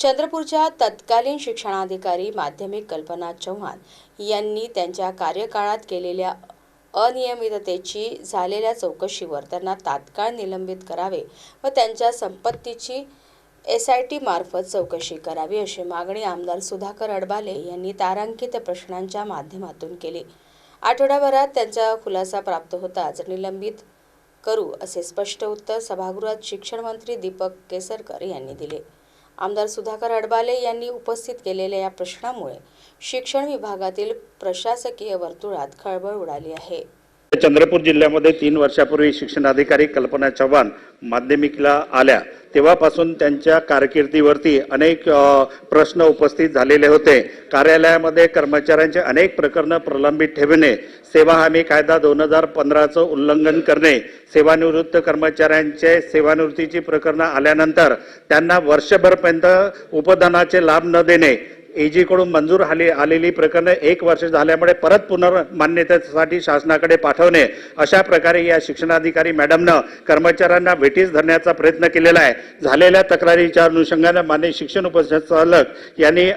चंद्रपूरच्या तत्कालीन शिक्षणाधिकारी माध्यमिक कल्पना चव्हाण यांनी त्यांच्या कार्यकाळात केलेल्या अनियमिततेची झालेल्या चौकशीवर त्यांना तात्काळ निलंबित करावे व त्यांच्या संपत्तीची एस आय टी मार्फत चौकशी करावी अशी मागणी आमदार सुधाकर अडबाले यांनी तारांकित प्रश्नांच्या माध्यमातून केली. आठवड्याभरात त्यांचा खुलासा प्राप्त होताच निलंबित करू असे स्पष्ट उत्तर सभागृहात शिक्षण मंत्री दीपक केसरकर यांनी दिले. आमदार सुधाकर अडबाले यांनी उपस्थित केलेल्या या प्रश्नामुळे शिक्षण विभागातील प्रशासकीय वर्तुळात खळबळ उडाली आहे. चंद्रपूर जिल्ह्यामध्ये तीन वर्षापूर्वी शिक्षणाधिकारी कल्पना चव्हाण माध्यमिकला आल्या. तेव्हापासून त्यांच्या कारकिर्दीवरती अनेक प्रश्न उपस्थित झालेले होते. कार्यालयामध्ये कर्मचाऱ्यांचे अनेक प्रकरणं प्रलंबित ठेवणे सेवा हमी कायदा दोन हजार पंधराचं उल्लंघन करणे सेवानिवृत्त कर्मचाऱ्यांचे सेवानिवृत्तीची प्रकरणं आल्यानंतर त्यांना वर्षभरपर्यंत उपदानाचे लाभ न देणे एजीकडून मंजूर आली आलेली प्रकरणं एक वर्ष झाल्यामुळे परत पुनर्मान्यतेसाठी शासनाकडे पाठवणे अशा प्रकारे या शिक्षणाधिकारी मॅडमनं कर्मचाऱ्यांना भेटीस धरण्याचा प्रयत्न केलेला आहे. झालेल्या तक्रारीच्या अनुषंगानं मान्य शिक्षण उपसंचालक यांनी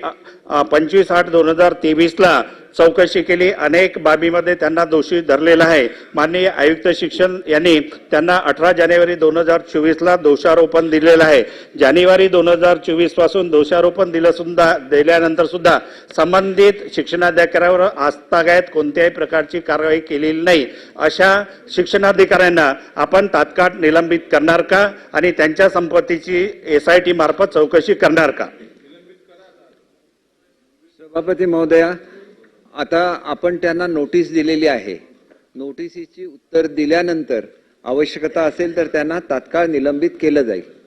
पंचवीस आठ दोन हजार तेवीसला चौकशी केली. अनेक बाबीमध्ये त्यांना दोषी धरलेला आहे. माननीय आयुक्त शिक्षण यांनी त्यांना अठरा जानेवारी दोन हजार चोवीसला दोषारोपण दिलेलं आहे. जानेवारी दोन हजार चोवीसपासून दोषारोपण दिलं सुद्धा दिल्यानंतर सुद्धा संबंधित शिक्षणाधिकाऱ्यावर आस्थागायत कोणत्याही प्रकारची कारवाई केलेली नाही. अशा शिक्षणाधिकाऱ्यांना आपण तात्काळ निलंबित करणार का? आणि त्यांच्या संपत्तीची एस आय टी मार्फत चौकशी करणार का? सभापती महोदया आता आपण त्यांना नोटीस दिलेली आहे. नोटिसीची उत्तर दिल्यानंतर आवश्यकता असेल तर त्यांना तात्काळ निलंबित केलं जाईल.